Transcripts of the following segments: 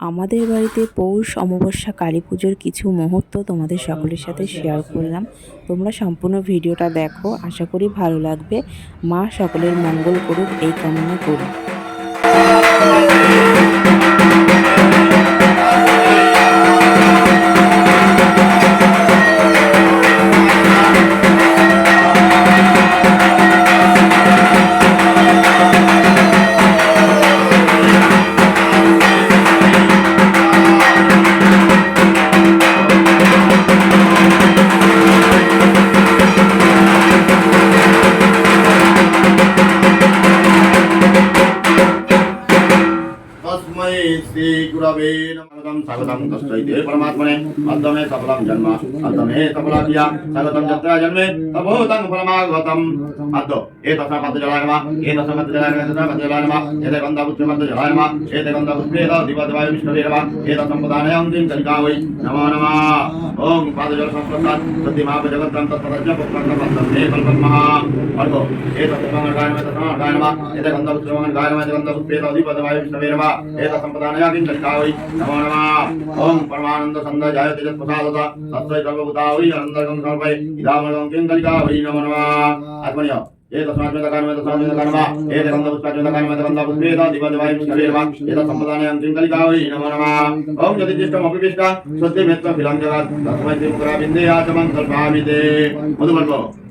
আমাদের বাড়িতে পৌষ অমাবস্যা, কালী পুজোর কিছু মুহূর্ত তোমাদের সকলের সাথে শেয়ার করলাম। তোমরা সম্পূর্ণ ভিডিওটা দেখো, আশা করি ভালো লাগবে। মা সকলের মঙ্গল করুক, এই কামনা করি। સતતમ તસ્તૈ દેહ પરમાત્મને અદ્દમે સફલમ જન્માસ્તુ अतमे तमुलापिया सगतम जत्रा जन्मे तभूतं फलमागतम अतो एतसा पद जलागमा एतसा पद जलागमा एतसा पद जलागमा, एते बंदा पुत्र पद जलागमा, एते बंदा पुत्र एता दिवत वायु विष्णुरेवा एता संपदाने अंतिम कलिका वै नमो नमः। ओम पाद जल संप्रसाद प्रतिमा जगतं तत्पदज्य पुत्रं पदमे कल्पमहा अतो एतसा मंगल गायनमा तथा गायनमा एते बंदा पुत्र मंगल गायनमा एते बंदा पुत्र एता दिवत वायु विष्णुरेवा एता संपदाने अंतिम कलिका वै नमो नमः। ओम परमानंद संदा जायते जत प्रसादता तत्त्वै वै अनन्तरं सर्वै इदामगं किं कलिका वै नमो नमः आत्मनिय ये तस्मात् कारणमेव तस्मात् कारणमा ये गन्धपुष्पाच्युत कारणमेव गन्धपुष्पेत दिवद्वायु विष्णवे नमः एत सम्पदानयं किं कलिका वै नमो नमः ॐ यदिष्टमपिष्ट स्वस्तिमेत्व फिलं जगत् तस्मै त्रिपुराबिन्दे आचमं कल्पामि ते मधुवर्गो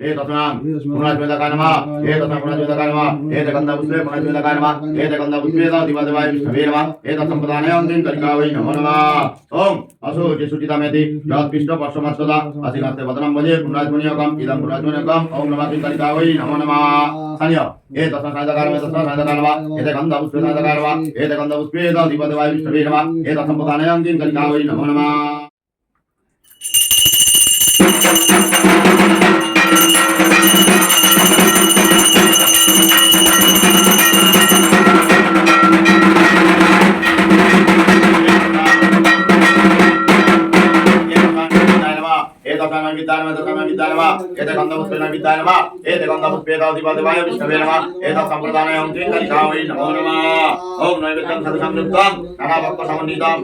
तस्मां पुनरात्मेदकाय नमः हे तस्मां पुनरात्मेदकाय नमः एते गन्धपुष्पे पुनरात्मेदकाय नमः एते गन्धपुष्पे दिवद्वाय विष्णवे नमः एत सम्पदानयं किं कलिका वै नमो नमः ॐ असो सुचितामेति यत्पिष्ट पर्शमस्तदा असिगास्ते वदनं भजे पुनरात्मनियोकम् इदं पुनरात्मनियोकम् ॐ नमः किं कलिका वै नमो नमः सान्य हे तस्मां साधकाय नमः तस्मां साधकाय नमः विद्या नमः हे देवंदा पुष्पेदा दिवा देवाय विष्णवे नमः हे दा संप्रदानाय ओम तीन कलिकावै नमो नमः। ओम नैवेद्यम सदसंयुक्तम नाना भक्त समन्वितम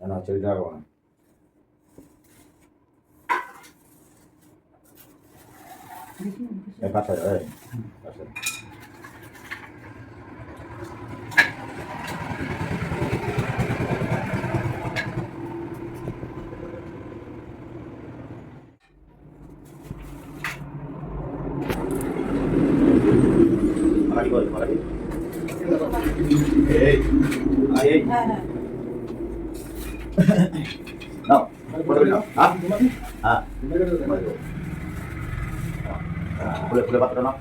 and I'll take that one. Aghadi কই আগাড়ি এই আই এই নাও বড় বড় হ্যাঁ হ্যাঁ খুলে খুলে পাত্র না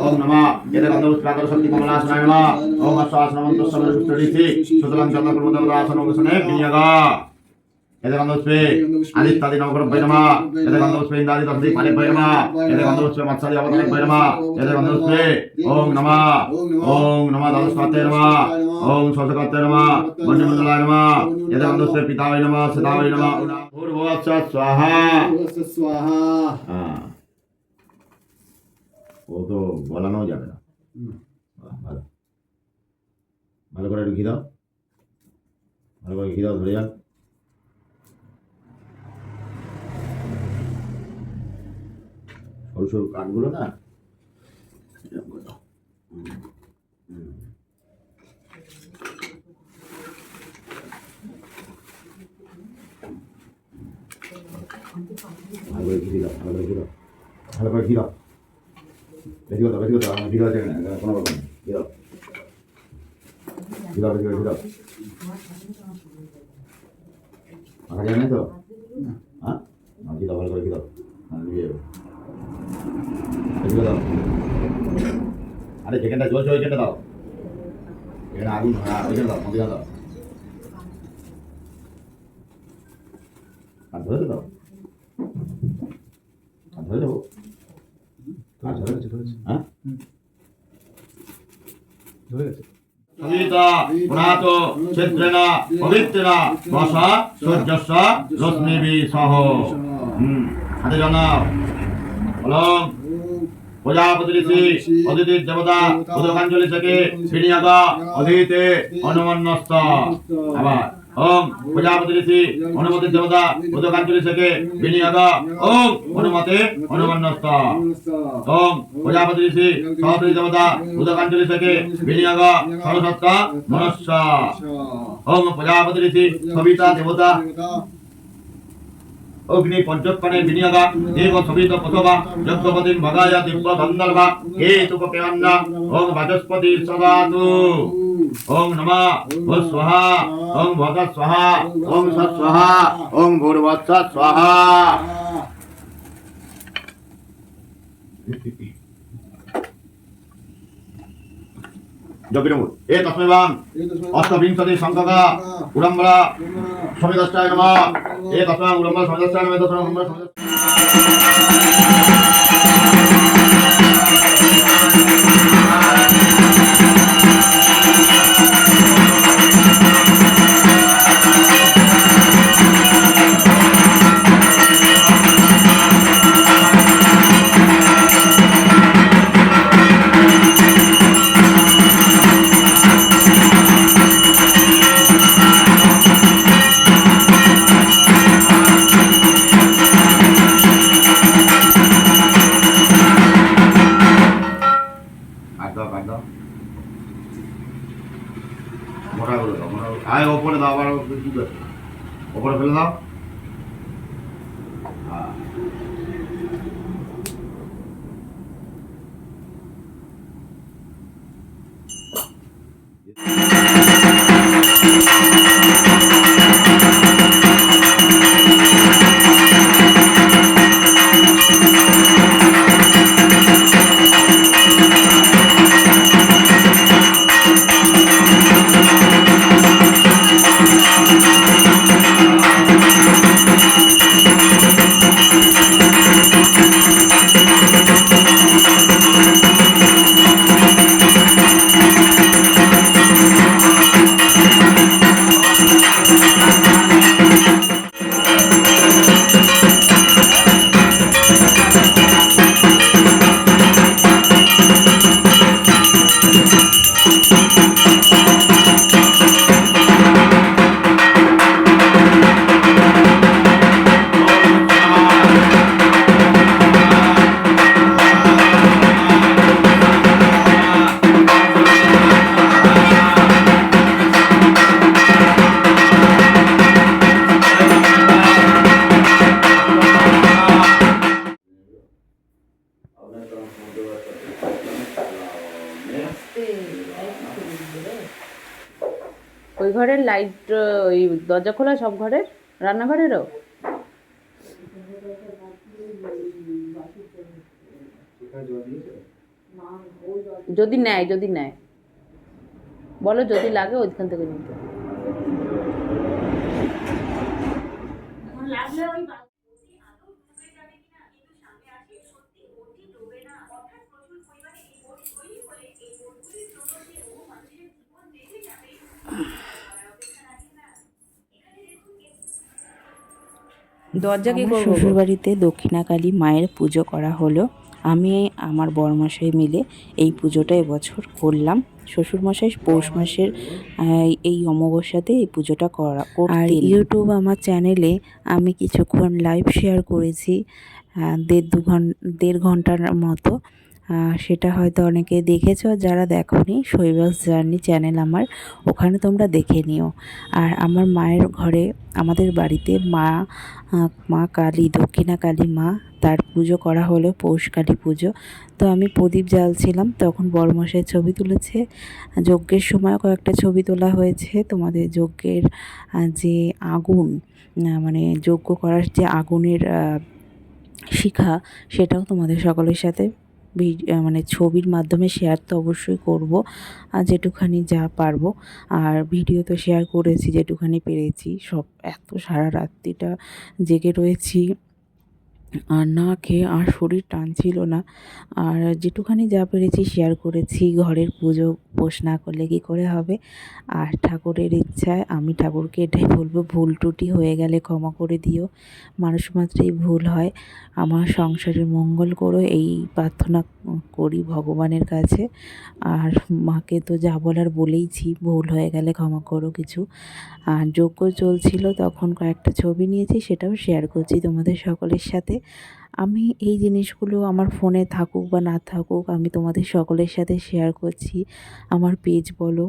ওম নমঃ যেতে গন্ধ উৎপাদন শক্তি কমলাসনায় নমঃ ওম আশ্বাস নমঃ তস্য সুস্থ রীতি সুতরাং চন্দ্র প্রমোদ আসন యజగంధపుష్పే అది తది నవకరం భైరమ యజగంధపుష్పే ఇందాది తది పని భైరమ యజగంధపుష్పే మత్సరి అవతలి భైరమ యజగంధపుష్పే ఓం నమ ఓం నమ దాదస్వాతే నమ ఓం శ్వసకర్తే నమ మణిమండలాయ నమ యజగంధపుష్పే పితావై నమ సదావై నమ పూర్వోత్స స్వాహ స్వాహ ও তো বলানো যাবে না ভালো ভালো করে একটু ঘি দাও ভালো করে ঘি দাও ধরে যাও সরু সরু কাঠগুলো না। ভালো করে ঘি দাও ভালো করে ঘি দাও। ভালো করে ঘি দাও। বেশি কথা বেশি কথা আমার ঘি দাও কোনো রকম ঘি দাও। ঘি কি দাও কি দাও। মাখা যায় না তো? হ্যাঁ? না, ভালো করে দাও। হ্যাঁ নিয়ে যাবে আরে যেখানটা চলছে ওইখানটা দাও। এখানে আগুন হ্যাঁ ওইখানে দাও মধ্যে দাও। আর ধরে দাও? আর ধরে দেবো আর ধরে হাতে জানাও। বলম প্রজাপতি ঋষি দেবতা, উদকাঞ্জলি থেকে বিনিয়োগ অধীতে অনুমন্যস্ত। আবার, ওম প্রজাপতি ঋষি অনুমতি অনুমতে অনুমন্যস্ত। ওম প্রজাপতি ঋষি সহস্রী দেবতা, উদকাঞ্জলি ওম প্রজাপতি সবিতা, দেবতা অগ্নি পঞ্চপ্রাণে বিনিয়োগ দেব সবিত প্রথমা যজ্ঞপতি ভগায় দিব্য বন্দর্ভ হেতুক পেয়ন্ন ওম বাচস্পতি সদাতু ওম নম ও স্বাহা ওম ভগ স্বাহা ওম সৎ স্বাহা ওম ভূর্ভৎ স্বাহা যজ্ঞমূল এ তস্মেবাং অষ্টবিংশতি সংখ্যকা উড়ম্বরা। সমীদষ্টায় নমা। এ তস্মাং উড়ম্বরা সমীদষ্টায় নমে। তস্মাং উড়ম্বরা সমীদষ্টায় ওপরে দাও আবার ওপরে ফেলে দাও হ্যাঁ। ওই ঘরের লাইট ওই দরজা খোলা সব ঘরের? রান্নাঘরেরও? যদি নেয় যদি নেয়। বলো যদি লাগে ওইখান থেকে নিতে। দরজা কি আমার করব? শ্বশুরবাড়িতে দক্ষিণাকালী মায়ের পুজো করা হলো। আমি আমার বরমশাই মিলে এই পুজোটা এবছর করলাম। শ্বশুরমশাই পৌষ মাসের এই অমাবস্যাতে এই পুজোটা করা আর ইউটিউব আমার চ্যানেলে আমি কিছুক্ষণ লাইভ শেয়ার করেছি দেড় দু ঘণ্টা দেড় ঘণ্টার মতো। সেটা হয়তো অনেকে দেখেছ, যারা দেখোনি শৈবাস জার্নি চ্যানেল আমার, ওখানে তোমরা দেখে নিও। আর আমার মায়ের ঘরে, আমাদের বাড়িতে মা মা কালী, দক্ষিণা কালী মা, তার পুজো করা হলো, পৌষ কালী পুজো। তো আমি প্রদীপ জ্বালছিলাম, তখন বড়মশাই ছবি তুলেছে। যজ্ঞের সময় কয়েকটা ছবি তোলা হয়েছে, তোমাদের যজ্ঞের যে আগুন মানে যজ্ঞ করার যে আগুনের শিখা, সেটাও তোমাদের সকলের সাথে মানে ছবির মাধ্যমে শেয়ার তো অবশ্যই করব, আর যেটুখানি যা পারব। আর ভিডিও তো শেয়ার করেছি, যেটুখানি পেরেছি, সব এত সারা রাত্রিটা জেগে রয়েছি। আর না খেয়ে আর শরীর টানছিল না। আর যেটুখানি যা পেরেছি শেয়ার করেছি, ঘরের পুজো পোষ না করলে কী করে হবে? আর ঠাকুরের ইচ্ছায় আমি ঠাকুরকে এটাই বলব, ভুল ত্রুটি হয়ে গেলে ক্ষমা করে দিও। মানুষ মাত্রেই ভুল হয়। আমার সংসারের মঙ্গল করো, এই প্রার্থনা করি ভগবানের কাছে। আর মাকে তো যা বলার বলেইছি, ভুল হয়ে গেলে ক্ষমা করো কিছু। আর যজ্ঞ চলছিল, তখন কয়েকটা ছবি নিয়েছি, সেটাও শেয়ার করছি তোমাদের সকলের সাথে। আমি এই জিনিসগুলো আমার ফোনে থাকুক বা না থাকুক, আমি তোমাদের সকলের সাথে শেয়ার করছি। আমার পেজ বলো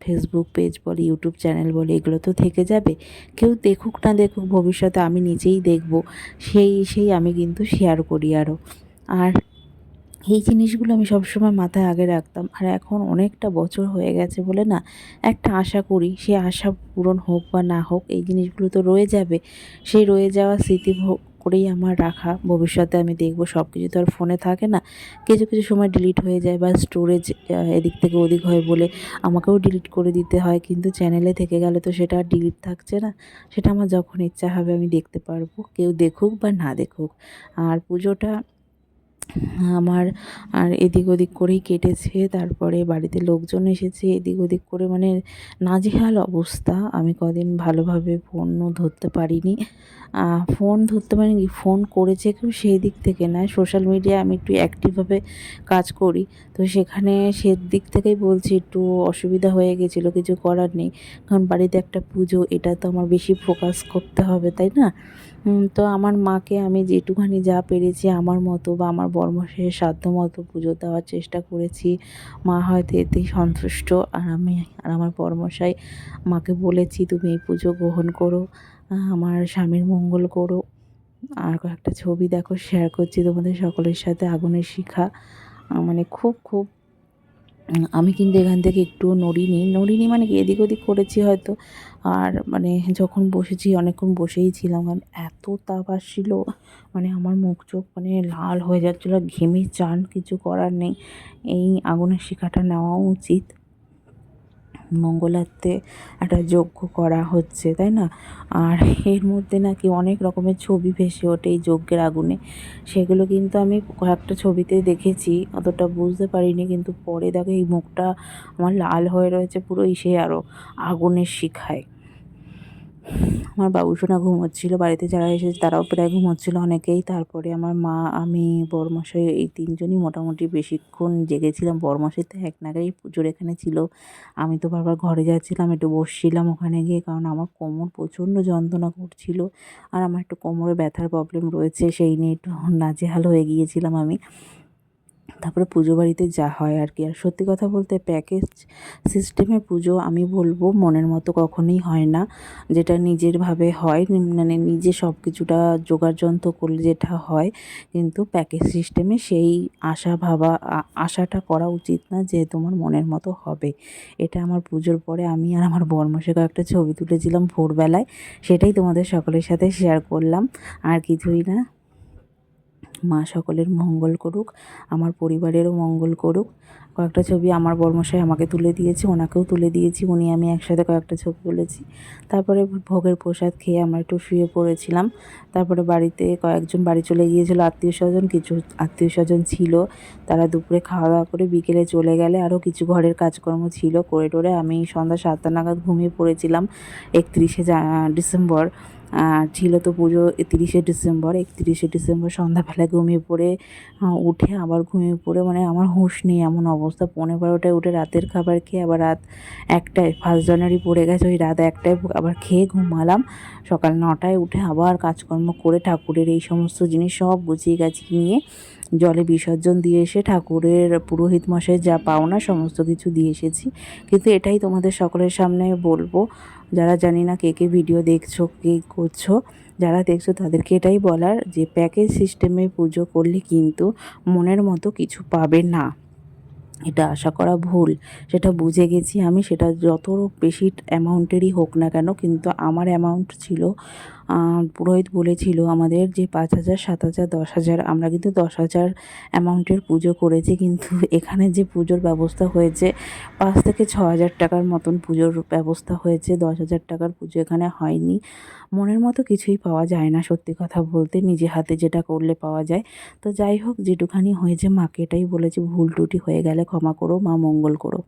ফেসবুক পেজ বলো ইউটিউব চ্যানেল বলো, এগুলো তো থেকে যাবে। কেউ দেখুক না দেখুক, ভবিষ্যতে আমি নিজেই দেখব। সেই সেই আমি কিন্তু শেয়ার করি আরও আর এই জিনিসগুলো আমি সবসময় মাথায় আগে রাখতাম। আর এখন অনেকটা বছর হয়ে গেছে বলে না, একটা আশা করি, সে আশা পূরণ হোক বা না হোক, এই জিনিসগুলো তো রয়ে যাবে। সেই রয়ে যাওয়া স্মৃতি করেই আমার রাখা। ভবিষ্যতে আমি দেখব সব কিছু তো আর ফোনে থাকে না। কিছু কিছু সময় ডিলিট হয়ে যায় বা স্টোরেজ এদিক থেকে ওদিক হয় বলে আমাকেও ডিলিট করে দিতে হয়। কিন্তু চ্যানেলে থেকে গেলে তো সেটা আর ডিলিট থাকছে না। সেটা আমার যখন ইচ্ছা হবে আমি দেখতে পারব। কেউ দেখুক বা না দেখুক। আর পুজোটা আমার আর এদিক ওদিক করেই কেটেছে। তারপরে বাড়িতে লোকজন এসেছে। এদিক ওদিক করে মানে নাজেহাল অবস্থা। আমি কদিন ভালোভাবে ফোনও ধরতে পারিনি। ফোন ধরতে পারিনি কি, ফোন করেছে কেউ সেই দিক থেকে না। সোশ্যাল মিডিয়ায় আমি একটু অ্যাক্টিভভাবে কাজ করি। তো সেখানে সে দিক থেকেই বলছি একটু অসুবিধা হয়ে গেছিল কিছু করার নেই। কারণ বাড়িতে একটা পুজো এটা তো আমার বেশি ফোকাস করতে হবে তাই না? তো আমার মাকে আমি যেটুখানি যা পেরেছি আমার মতো বা আমার বর্মশের সাধ্য মতো পুজো দেওয়ার চেষ্টা করেছি। মা হয়তো এতেই সন্তুষ্ট। আর আমি, আর আমার বর্মশাই মাকে বলেছি, তুমি এই পুজো গ্রহণ করো আমার স্বামীর মঙ্গল করো। আর কয়েকটা ছবি দেখো শেয়ার করছি তোমাদের সকলের সাথে আগুনের শিখা। মানে খুব খুব আমি কিন্তু এখান থেকে একটু নড়িনি। নড়িনি মানে কি? এদিক ওদিক করেছি হয়তো। আর মানে যখন বসেছি, অনেকক্ষণ বসেই ছিলাম। কারণ এত তাপ আসছিল মানে আমার মুখ চোখ মানে লাল হয়ে যাচ্ছিল। ঘেমে চান কিছু করার নেই। এই আগুনের শিখাটা নেওয়া উচিত। মঙ্গলার্থে একটা যজ্ঞ করা হচ্ছে, তাই না? আর এর মধ্যে নাকি অনেক রকমের ছবি ভেসে ওঠে এই যজ্ঞের আগুনে। সেগুলো কিন্তু আমি কয়েকটা ছবিতে দেখেছি, অতটা বুঝতে পারিনি, কিন্তু পরে দেখো এই মুখটা আমার লাল হয়ে রয়েছে পুরো ইসে আরও আগুনের শিখায়। আমার বাবুসোনা ঘুমোচ্ছিল, বাড়িতে যারা এসেছে তারাও প্রায় ঘুমোচ্ছিল অনেকেই। তারপরে আমার মা, আমি বড়মশাই এই তিনজনই মোটামুটি বেশিক্ষণ জেগেছিলাম। বড়মশাই তো এক নাগারেই পুজোর এখানে ছিল। আমি তো বারবার ঘরে যাচ্ছিলাম, একটু বসছিলাম ওখানে গিয়ে কারণ আমার কোমর প্রচণ্ড যন্ত্রণা করছিল আর আমার একটু কোমরে ব্যথার প্রবলেম রয়েছে, সেই নিয়ে একটু নাজেহাল হয়ে গিয়েছিলাম আমি। তারপরে পুজো বাড়িতে যা হয় আর কি। আর সত্যি কথা বলতে প্যাকেজ সিস্টেমে পুজো আমি বলব মনের মতো কখনোই হয় না। যেটা নিজেরভাবে হয় মানে নিজে সব কিছুটা যোগাড়যন্ত্র করলে যেটা হয়, কিন্তু প্যাকেজ সিস্টেমে সেই আশা ভাবা আশাটা করা উচিত না যে তোমার মনের মতো হবে। এটা আমার পুজোর পরে আমি আর আমার বর্মশাকে একটা ছবি তুলেছিলাম ভোরবেলায়। সেটাই তোমাদের সকলের সাথে শেয়ার করলাম। আর কিছুই না। মা সকলের মঙ্গল করুক, আমার পরিবারেরও মঙ্গল করুক। কয়েকটা ছবি আমার বর্মশাই আমাকে তুলে দিয়েছে, ওনাকেও তুলে দিয়েছি, উনি আমি একসাথে কয়েকটা ছবি তুলেছি। তারপরে ভোগের প্রসাদ খেয়ে আমরা একটু শুয়ে পড়েছিলাম। তারপরে বাড়িতে কয়েকজন বাড়ি চলে গিয়েছিল, আত্মীয় স্বজন, কিছু আত্মীয় স্বজন ছিল। তারা দুপুরে খাওয়া দাওয়া করে বিকেলে চলে গেলে আরও কিছু ঘরের কাজকর্ম ছিল। করে টোরে আমি সন্ধ্যা সাতটা নাগাদ ঘুমিয়ে পড়েছিলাম, একত্রিশে ডিসেম্বর। আর ছিল তো পুজো তিরিশে ডিসেম্বর, একত্রিশে ডিসেম্বর সন্ধ্যাবেলায় ঘুমিয়ে পড়ে উঠে আবার ঘুমিয়ে পড়ে মানে আমার হুঁশ নেই এমন অবস্থা। পনেরো বারোটায় উঠে রাতের খাবার খেয়ে আবার রাত একটায় ফার্স্ট জানুয়ারি পড়ে গেছে, ওই রাত একটায় আবার খেয়ে ঘুমালাম। সকাল নটায় উঠে আবার কাজকর্ম করে ঠাকুরের এই সমস্ত জিনিস সব গুছিয়ে গাছিয়ে নিয়ে জলে বিসর্জন দিয়ে এসে ঠাকুরের পুরোহিত মশাই যা পাওনা সমস্ত কিছু দিয়ে এসেছি। কিন্তু এটাই তোমাদের সকলের সামনে বলব, যারা জানি না কে কে ভিডিও দেখছ, কে করছ, যারা দেখছ তাদেরকে এটাই বলার যে প্যাকেজ সিস্টেমে পুজো করলে কিন্তু মনের মতো কিছু পাবে না। এটা আশা করা ভুল, সেটা বুঝে গেছি আমি, সেটা যত বেশি অ্যামাউন্টেরই হোক না কেন, কিন্তু আমার অ্যামাউন্ট ছিল পুরোহিত বলেছিল, আমাদের যে পাঁচ হাজার, সাত হাজার, দশ হাজার, আমরা কিন্তু দশ হাজার অ্যামাউন্টের পুজো করেছি, কিন্তু এখানে যে পুজোর ব্যবস্থা হয়েছে, পাঁচ থেকে ছ হাজার টাকার মতন পুজোর ব্যবস্থা হয়েছে, দশ হাজার টাকার পুজো এখানে হয়নি। মনের মতো কিছুই পাওয়া যায় না, সত্যি কথা বলতে, নিজে হাতে যেটা করলে পাওয়া যায়। তো যাই হোক, যেটুখানি হয়েছে, মাকে এটাই বলেছি, ভুল টুটি হয়ে গেলে ক্ষমা করো, মা মঙ্গল করো।